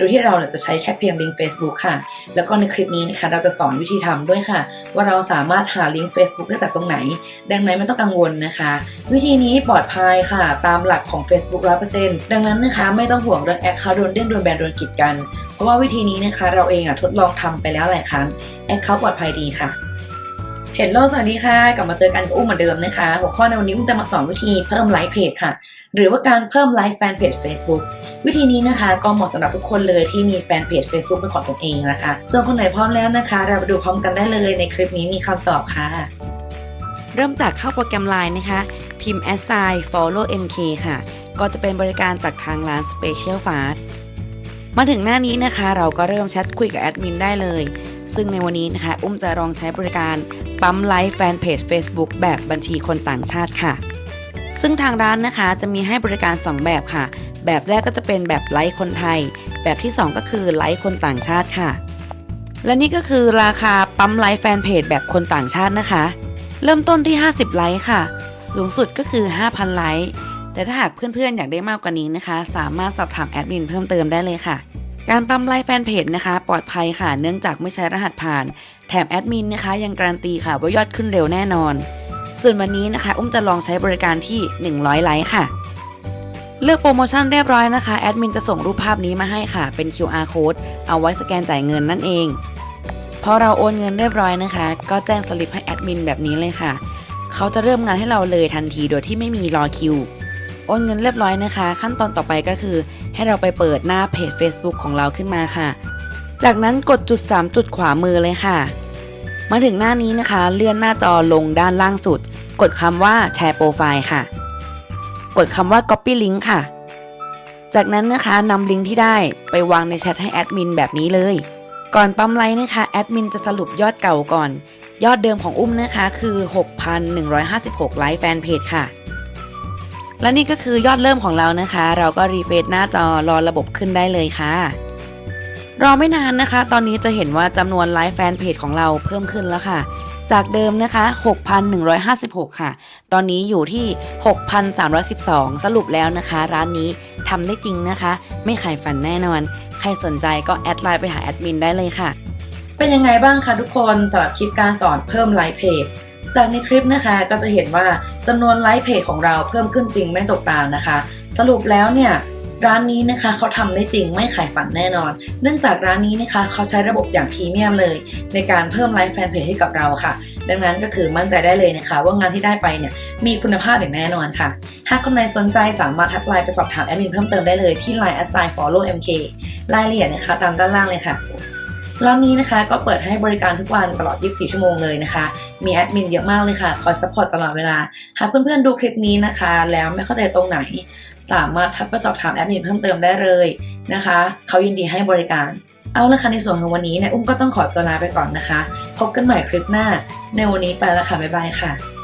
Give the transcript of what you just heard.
โดยที่เราเนี่ยจะใช้แค่เพียงลิงก์ Facebook ค่ะ แล้วก็ในคลิปนี้นะคะเราจะสอนวิธีทำด้วยค่ะ ว่าเราสามารถหาลิงก์ Facebook ได้จากตรงไหน ดังนั้นไม่ต้องกังวลนะคะ วิธีนี้ปลอดภัยค่ะ ตามหลักของ Facebook 100%ดังนั้นนะคะไม่ต้องห่วงเรื่องแอคเคาท์โดนเด้งโดนแบนโดนกีดกัน เพราะว่าวิธีนี้นะคะเราเองอะทดลองทำไปแล้วหลายครั้งแอคเคาท์ปลอดภัยดีค่ะ เฮลโลสวัสดีค่ะ กลับมาเจอกันกับอุ้มเหมือนเดิมนะคะ หัวข้อในวันนี้อุ้มจะมาสอนวิธีเพิ่มไลค์เพจค่ะ หรือว่าการเพิ่มไลค์แฟนเพจ Facebook วิธีนี้นะคะ ก็เหมาะสำหรับทุกคนเลยที่มีแฟนเพจ Facebook เป็นของตนเองนะคะ ส่วนคนไหนพร้อมแล้วนะคะ เราไปดูพร้อมกันได้เลยในคลิปนี้มีคำตอบค่ะ เริ่มจากเข้าโปรแกรม Line นะคะ พิมพ์ assign follow mk ค่ะ ก็จะเป็นบริการจากทางร้าน Special Fast มาถึงหน้านี้นะคะ เราก็เริ่มแชทคุยกับแอดมินได้เลย ซึ่งในวันนี้นะคะ อุ้มจะลองใช้บริการปั๊มไลฟ์แฟนเพจ Facebook แบบบัญชีคนต่างชาติค่ะ ซึ่งทางร้านนะคะจะมีให้บริการ 2 แบบค่ะ แบบแรกก็จะเป็นแบบไลฟ์คนไทย แบบที่ 2 ก็คือไลฟ์คนต่างชาติค่ะ และนี่ก็คือราคาปั๊มไลฟ์แฟนเพจแบบคนต่างชาตินะคะ เริ่มต้นที่ 50 ไลค์ค่ะ สูงสุดก็คือ 5,000 ไลค์ แต่ถ้าหากเพื่อนๆ อยากได้มากกว่านี้นะคะ สามารถสอบถามแอดมินเพิ่มเติมได้เลยค่ะ การปั๊มไลค์แฟนเพจนะคะ ปลอดภัยค่ะ เนื่องจากไม่ใช้รหัสผ่าน แถมแอดมินนะคะ ยังการันตีค่ะว่ายอดขึ้นเร็วแน่นอน ส่วนวันนี้นะคะ อุ้มจะลองใช้บริการที่ 100 ไลค์ค่ะ เลือกโปรโมชั่นเรียบร้อยนะคะแอดมินจะส่งรูปภาพนี้มาให้ค่ะ เป็น QR code เอาไว้สแกนจ่ายเงินนั่นเองพอเราโอนเงินเรียบร้อยนะคะ ก็แจ้งสลิปให้แอดมินแบบนี้เลยค่ะ เขาจะเริ่มงานให้เราเลยทันทีโดยที่ไม่มีรอคิว โอนเงินเรียบร้อยนะคะ ขั้นตอนต่อไปก็คือ ให้เราไปเปิดหน้าเพจ Facebook ของเราขึ้นมาค่ะ จากนั้นกดจุด 3 จุดขวามือเลยค่ะ มาถึงหน้านี้นะคะ เลื่อนหน้าจอลงด้านล่างสุด กดคำว่าแชร์โปรไฟล์ค่ะ กดคำว่า copy link ค่ะ จากนั้นนะคะนำลิงก์ที่ได้ไปวางในแชทให้แอดมินแบบนี้เลย ก่อนปั๊มไลค์นะคะแอดมินจะสรุปยอดเก่าก่อน ยอดเดิมของอุ้มนะคะคือ 6,156 ไลค์แฟนเพจค่ะ และนี่ก็คือยอดเริ่มของเรานะคะ เราก็รีเฟรชหน้าจอรอระบบขึ้นได้เลยค่ะ รอไม่นานนะคะ ตอนนี้จะเห็นว่าจำนวนไลฟ์แฟนเพจของเราเพิ่มขึ้นแล้วค่ะ จากเดิมนะคะ 6,156 ค่ะ ตอนนี้อยู่ที่ 6,312 สรุปแล้วนะคะ ร้านนี้ทำได้จริงนะคะ ไม่ขายฝันแน่นอน ใครสนใจก็แอดไลน์ไปหาแอดมินได้เลยค่ะ เป็นยังไงบ้างคะทุกคนสำหรับคลิปการสอนเพิ่มไลค์เพจ จากในคลิปนะคะก็จะเห็นว่าจำนวนไลค์เพจของเราเพิ่มขึ้นจริงไม่จกตานะคะ สรุปแล้วเนี่ยร้านนี้นะคะเขาทำได้จริงไม่ขายฝันแน่นอน เนื่องจากร้านนี้นะคะเขาใช้ระบบอย่างพรีเมียมเลย ในการเพิ่มไลค์แฟนเพจให้กับเราค่ะ ดังนั้นก็คือมั่นใจได้เลยนะคะ ว่างานที่ได้ไปเนี่ยมีคุณภาพอย่างแน่นอนค่ะ หากคนไหนสนใจสามารถทักไลน์ไปสอบถามแอดมินเพิ่มเติมได้เลยที่ Line assign follow mk รายละเอียดนะคะตามด้านล่างเลยค่ะ ร้านนี้นะคะก็เปิดให้บริการทุกวันตลอด 24 ชั่วโมงเลยนะคะ มีแอดมินเยอะมากเลยค่ะ คอยซัพพอร์ตตลอดเวลา หากเพื่อนๆดูคลิปนี้นะคะ แล้วไม่เข้าใจตรงไหน สามารถทักไปสอบถามแอดมินเพิ่มเติมได้เลยนะคะ เขายินดีให้บริการ เอาละค่ะในส่วนของวันนี้เนี่ยอุ้มก็ต้องขอตัวลาไปก่อนนะคะ พบกันใหม่คลิปหน้า ในวันนี้ไปแล้วค่ะบ๊ายบายค่ะ